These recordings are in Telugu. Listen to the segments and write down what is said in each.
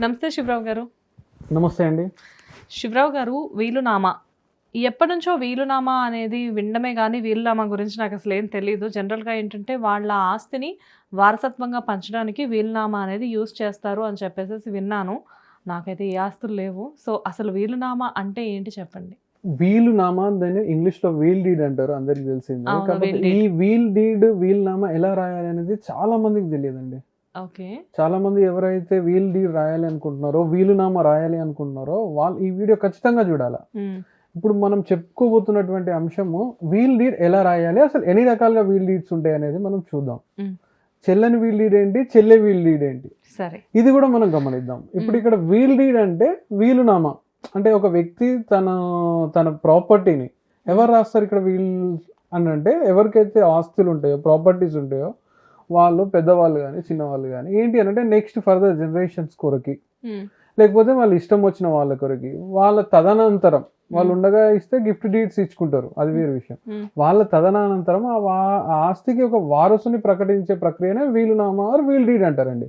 నమస్తే శివరావు గారు. నమస్తే అండి. శివరావు గారు వీలునామా? ఎప్పటి నుంచో వీలునామా అనేది వినడమే కానీ వీలునామా గురించి నాకు అసలు ఏం తెలియదు జనరల్గా ఏంటంటే వాళ్ళ ఆస్తిని వారసత్వంగా పంచడానికి వీలునామా అనేది యూజ్ చేస్తారు అని చెప్పేసి విన్నాను. నాకైతే ఏ ఆస్తులు లేవు. సో అసలు వీలునామా అంటే ఏంటి చెప్పండి? వీలు నామా దాన్ని ఇంగ్లీష్లో వీల్ డీడ్ అంటారు. అందరికి తెలిసింది. deed. ఈ వీల్ డీడ్. వీల్ నామా ఎలా రాయాలి అనేది చాలా మందికి తెలియదండి. ఓకే. చాలా మంది ఎవరైతే వీల్ డీడ్ రాయాలి అనుకుంటున్నారో వీలు నామా రాయాలి అనుకుంటున్నారో వాళ్ళు ఈ వీడియో ఖచ్చితంగా చూడాలి. ఇప్పుడు మనం చెప్పుకోబోతున్నటువంటి అంశము వీల్ డీడ్ ఎలా రాయాలి? అసలు ఎన్ని రకాలుగా వీల్ డీడ్స్ ఉంటాయి అనేది మనం చూద్దాం. చెల్లని వీల్ డీడ్ ఏంటి? చెల్లె వీల్ డీడ్ ఏంటి? సరే. ఇది కూడా మనం గమనిద్దాం. ఇప్పుడు ఇక్కడ వీల్ డీడ్ అంటే వీలునామా అంటే ఒక వ్యక్తి తన తన ప్రాపర్టీని ఎవరు రాస్తారు ఇక్కడ వీల్ అని అంటే ఎవరికైతే ఆస్తులు ఉంటాయో ప్రాపర్టీస్ ఉంటాయో వాళ్ళు పెద్దవాళ్ళు కానీ చిన్నవాళ్ళు కానీ ఏంటి అని అంటే నెక్స్ట్ ఫర్దర్ జనరేషన్స్ కొరకి. ఉమ్, లేకపోతే వాళ్ళ ఇష్టం వచ్చిన వాళ్ళ కొరకి. వాళ్ళ తదనంతరం వాళ్ళు ఉండగా ఇస్తే గిఫ్ట్ డీడ్స్ ఇచ్చుకుంటారు. అది వేరే విషయం. ఉమ్, వాళ్ళ తదనంతరం ఆ ఆస్తికి ఒక వారసుని ప్రకటించే ప్రక్రియనే వీలునామా ఆర్ వీల్ డీడ్ అంటారండి.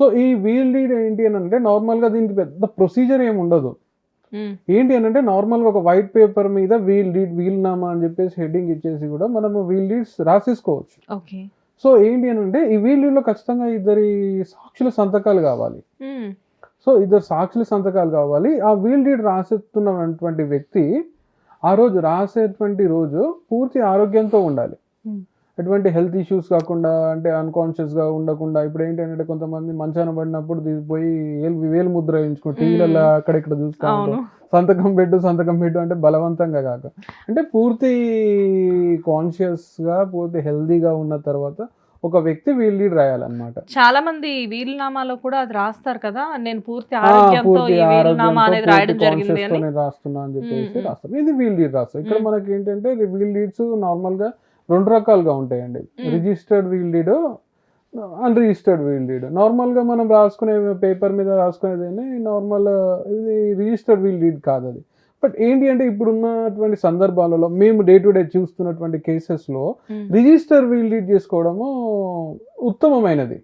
సో ఈ వీల్ డీడ్ ఏంటి అని అంటే నార్మల్గా దీనికి పెద్ద ప్రొసీజర్ ఏమి ఉండదు. ఏంటి అని అంటే నార్మల్గా ఒక వైట్ పేపర్ మీద వీల్ డీడ్ వీల్ నామా అని చెప్పేసి హెడ్డింగ్ ఇచ్చేసి కూడా మనము వీల్ డీడ్స్ రాసేసుకోవచ్చు. ఓకే సో ఏంటి అని అంటే ఈ వీల్ డీడ్లో ఖచ్చితంగా ఇద్దరి సాక్షుల సంతకాలు కావాలి. సో ఇద్దరు సాక్షుల సంతకాలు కావాలి. ఆ వీల్ డీడ్ రాసేస్తున్నటువంటి వ్యక్తి ఆ రోజు రాసేటువంటి రోజు పూర్తి ఆరోగ్యంతో ఉండాలి. ఎటువంటి హెల్త్ ఇష్యూస్ కాకుండా అంటే అన్కాన్షియస్గా ఉండకుండా ఇప్పుడు ఏంటంటే కొంతమంది మంచాన పడినప్పుడు తీసిపోయి వేలు వేలు ముద్ర వేయించుకో టీవీలలో అక్కడ ఇక్కడ చూస్తా. సంతకం పెట్టు సంతకం పెట్టు అంటే బలవంతంగా కాక. అంటే పూర్తి కాన్షియస్గా పూర్తి హెల్దీగా ఉన్న తర్వాత ఒక వ్యక్తి వీల్ లీడ్ రాయాలన్నమాట. చాలా మంది వీలునామాలో కూడా అది రాస్తారు కదా? నేను పూర్తి ఆరోగ్యంతో పూర్తి ఈ వీలునామా ఆరోగ్యంతో, అనేది పూర్తి రాయడం జరిగింది conscious అని. తోనే రాస్తున్నా అని చెప్పేసి. రాస్తాం ఇది వీల్ లీడ్ రాస్తాం ఇక్కడ. మనకి ఏంటంటే వీల్ లీడ్స్ నార్మల్గా రెండు రకాలుగా ఉంటాయండి. Registered will lead unregistered will lead నార్మల్గా మనం రాసుకునే పేపర్ మీద రాసుకునేది నార్మల్ ఇది రిజిస్టర్డ్ వీల్ లీడ్ కాదు అది బట్ ఏంటి అంటే ఇప్పుడు ఉన్నటువంటి సందర్భాలలో మేము డే టు డే చూస్తున్నటువంటి కేసెస్లో ఉమ్, రిజిస్టర్ వీల్ లీడ్ చేసుకోవడము ఉత్తమమైనది.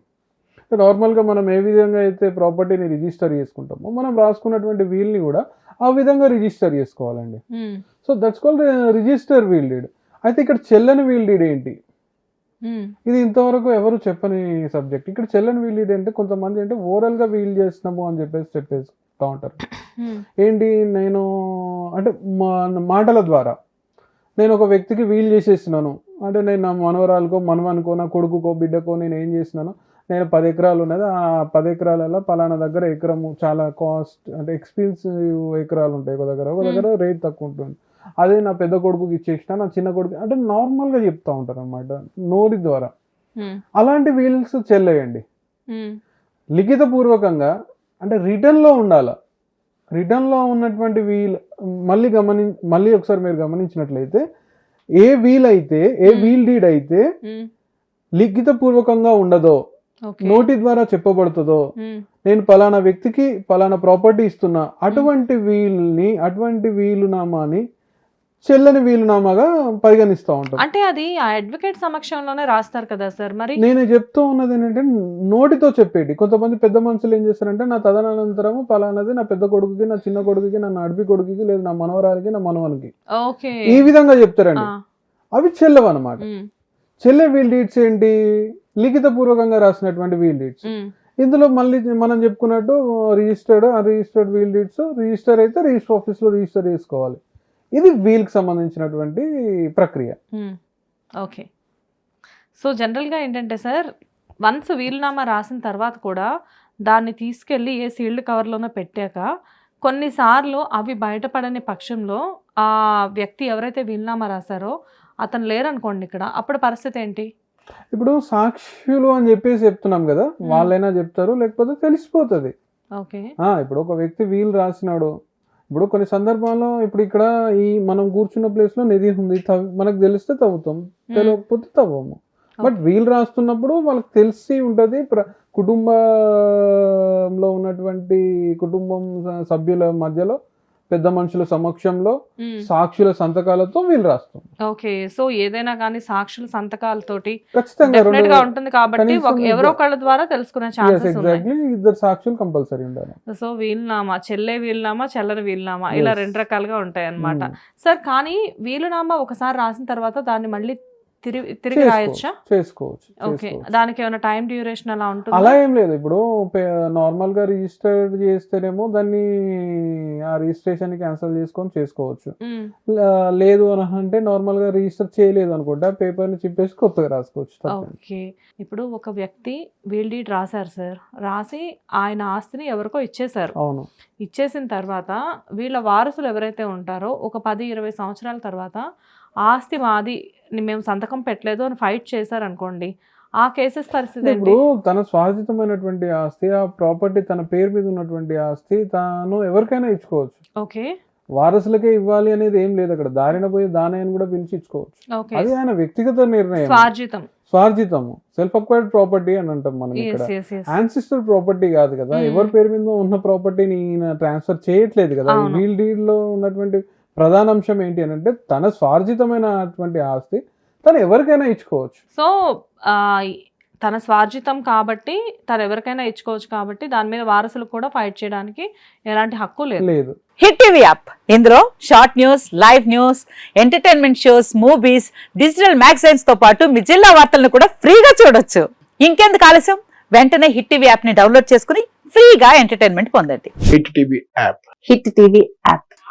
నార్మల్గా మనం ఏ విధంగా అయితే ప్రాపర్టీని రిజిస్టర్ చేసుకుంటామో మనం రాసుకున్నటువంటి వీల్ని కూడా ఆ విధంగా రిజిస్టర్ చేసుకోవాలండి. So that's called register will deed. అయితే ఇక్కడ చెల్లని వీల్ డీడ్ ఏంటి? ఇది ఇంతవరకు ఎవరు చెప్పని సబ్జెక్ట్. ఇక్కడ చెల్లని వీల్ డీడ్ అంటే కొంతమంది అంటే ఓరల్గా వీల్ చేసినాము అని చెప్పేసి చెప్పేస్తూ ఉంటారు. ఏంటి నేను అంటే మా- మాటల ద్వారా. నేను ఒక వ్యక్తికి వీల్ చేసేసినాను. అంటే నేను నా మనవరాలకో మనవనుకో నా కొడుకుకో బిడ్డకో నేను ఏం చేసినాను నేను పది ఎకరాలు ఉన్నది. ఆ పది ఎకరాలలో పలానా దగ్గర ఎకరము చాలా కాస్ట్ అంటే ఎక్స్పెన్సివ్ ఎకరాలు ఉంటాయి ఒక దగ్గర. ఒక దగ్గర రేట్ తక్కువ ఉంటుంది. అదే నా పెద్ద కొడుకుకి ఇచ్చేసిన నా చిన్న కొడుకు అంటే నార్మల్గా చెప్తా ఉంటారు అనమాట నోటి ద్వారా. అలాంటి వీల్స్ చెల్లేయండి. ఉమ్, లిఖితపూర్వకంగా అంటే రిటర్న్లో ఉండాల. రిటర్న్లో ఉన్నటువంటి వీల్ మళ్ళీ గమని మళ్ళీ ఒకసారి మీరు గమనించినట్లయితే ఏ వీల్ అయితే ఏ. వీల్ డీడ్ అయితే ఉమ్, లిఖితపూర్వకంగా ఉండదో నోటి ద్వారా చెప్పబడుతుందో నేను పలానా వ్యక్తికి పలానా ప్రాపర్టీ ఇస్తున్నా అటువంటి వీల్ని అటువంటి వీలునామాని చెల్లని వీలునామాగా పరిగణిస్తూ ఉంటాం. అంటే అది ఆ అడ్వకేట్ సమక్షంలోనే రాస్తారు కదా సార్ మరి? నేను చెప్తూ ఉన్నది ఏంటంటే నోటితో చెప్పేటి. కొంతమంది పెద్ద మనుషులు ఏం చేస్తారంటే నా తదనంతరము పలానాది నా పెద్ద కొడుకుకి నా చిన్న కొడుకుకి నా నడిపి కొడుకుకి లేదా నా మనవరాలకి నా మనవనికి. ఓకే. ఈ విధంగా చెప్తారండి. అవి చెల్లవు అనమాట చెల్లె వీల్ డీడ్స్ ఏంటి? లిఖిత పూర్వకంగా రాసినటువంటి వీల్ ఉమ్, ఇందులో మళ్ళీ మనం చెప్పుకున్నట్టు registered unregistered will deeds register అయితే రిజిస్టర్ ఆఫీస్లో రిజిస్టర్ చేసుకోవాలి. ఇది వీల్కి సంబంధించినటువంటి ప్రక్రియ. ఓకే సో జనరల్గా ఏంటంటే సార్ వన్స్ వీలునామా రాసిన తర్వాత కూడా దాన్ని తీసుకెళ్ళి ఏ సీల్డ్ కవర్లోనో పెట్టాక కొన్నిసార్లు అవి బయటపడని పక్షంలో ఆ వ్యక్తి ఎవరైతే వీలునామా రాశారో అతను లేరనుకోండి ఇక్కడ. అప్పుడు పరిస్థితి ఏంటి? ఇప్పుడు సాక్షులు అని చెప్పేసి చెప్తున్నాం కదా వాళ్ళైనా చెప్తారు లేకపోతే తెలిసిపోతుంది. ఓకే ఇప్పుడు ఒక వ్యక్తి వీల్ రాసినాడు ఇప్పుడు కొన్ని సందర్భాల్లో ఇప్పుడు ఇక్కడ ఈ మనం కూర్చున్న ప్లేస్లో నిధి ఉంది మనకు తెలిస్తే తవ్వుతాం తెలియకపోతే తవ్వము. బట్ వీల్ రాస్తున్నప్పుడు వాళ్ళకి తెలిసి ఉంటది కుటుంబంలో ఉన్నటువంటి కుటుంబం సభ్యుల మధ్యలో పెద్ద మనుషుల సమక్షంలో. సాక్షుల సంతకాలతో వీళ్ళు రాస్తాం ఓకే సో ఏదైనా కానీ సాక్షుల సంతకాలతోటి ఖచ్చితంగా ఉంటుంది కాబట్టి ఎవరో ఒకళ్ళ ద్వారా తెలుసుకునే ఛాన్సెస్ ఎగ్జాక్ట్లీ ఇద్దరు సాక్షులు కంపల్సరీ ఉండాలి సో వీలునామా చెల్లె వీలునామా చెల్లని వీలునామా ఇలా. రెండు రకాలుగా ఉంటాయి అన్నమాట. సార్ కానీ వీలునామా ఒకసారి రాసిన తర్వాత దాన్ని మళ్ళీ తిరిగి తిరిగి రాయొచ్చా? చేసుకోవచ్చు ఓకే. దానికి ఏమైనా టైం డ్యూరేషన్ అలా ఉంటుంది? అలా ఏం లేదు. ఇప్పుడు నార్మల్గా రిజిస్టర్ చేస్తేనేమో దాన్ని ఆ రిజిస్ట్రేషన్ క్యాన్సిల్ చేసుకొని చేసుకోవచ్చు. లేదు అని అంటే నార్మల్గా రిజిస్టర్ చేయలేదు అనుకుంటే. ఆ పేపర్ని చింపేసి కొత్తగా రాసుకోవచ్చు. ఓకే. ఇప్పుడు ఒక వ్యక్తి వీల్ డీడ్ రాశారు సార్ రాసి ఆయన ఆస్తిని ఎవరికో ఇచ్చేశారు. అవును. ఇచ్చేసిన తర్వాత వీళ్ళ వారసులు ఎవరైతే ఉంటారో ఒక పది ఇరవై సంవత్సరాల తర్వాత ఆస్తి మాది మేము సంతకం పెట్టలేదు అని ఫైట్ చేశారనుకోండి ఆ కేసెస్ పరిస్థితి ఇప్పుడు తన స్వాధితమైనటువంటి ఆస్తి ఆ ప్రాపర్టీ తన పేరు మీద ఉన్నటువంటి ఆస్తి తాను ఎవరికైనా ఇచ్చుకోవచ్చు. ఓకే. వారసులకే ఇవ్వాలి అనేది ఏం లేదు అక్కడ. దారిన పోయి దానయ్యని కూడా పిలిచి ఇచ్చుకోవచ్చు. అది ఆయన వ్యక్తిగత నిర్ణయం. స్వార్జితం. స్వార్జితము. సెల్ఫ్ అక్వైర్డ్ ప్రాపర్టీ అని అంటాం మనం ఇక్కడ. యాన్సిస్టర్ ప్రాపర్టీ కాదు కదా. Hmm. ఎవరి పేరు మీద ఉన్న ప్రాపర్టీని ట్రాన్స్ఫర్ చేయట్లేదు కదా. వీల్ డీడ్లో ఉన్నటువంటి ప్రధాన అంశం ఏంటి అని అంటే తన స్వార్జితమైనటువంటి ఆస్తి తను ఎవరికైనా ఇచ్చుకోవచ్చు. సో తన స్వార్జితం కాబట్టి తను ఎవరికైనా ఇచ్చుకోవచ్చు కాబట్టి దాని మీద వారసులు కూడా ఫైట్ చేయడానికి ఎలాంటి హక్కు లేదు. లేదు. Hit TV app. ఇందులో short news live news entertainment shows movies digital మ్యాగజైన్స్తో పాటు మీ జిల్లా వార్తలను కూడా ఫ్రీగా చూడొచ్చు. ఇంకెందుకు ఆలస్యం? వెంటనే హిట్ టీవీ యాప్ని డౌన్లోడ్ చేసుకుని ఫ్రీగా ఎంటర్టైన్మెంట్ పొందండి. Hit TV app. Hit TV app.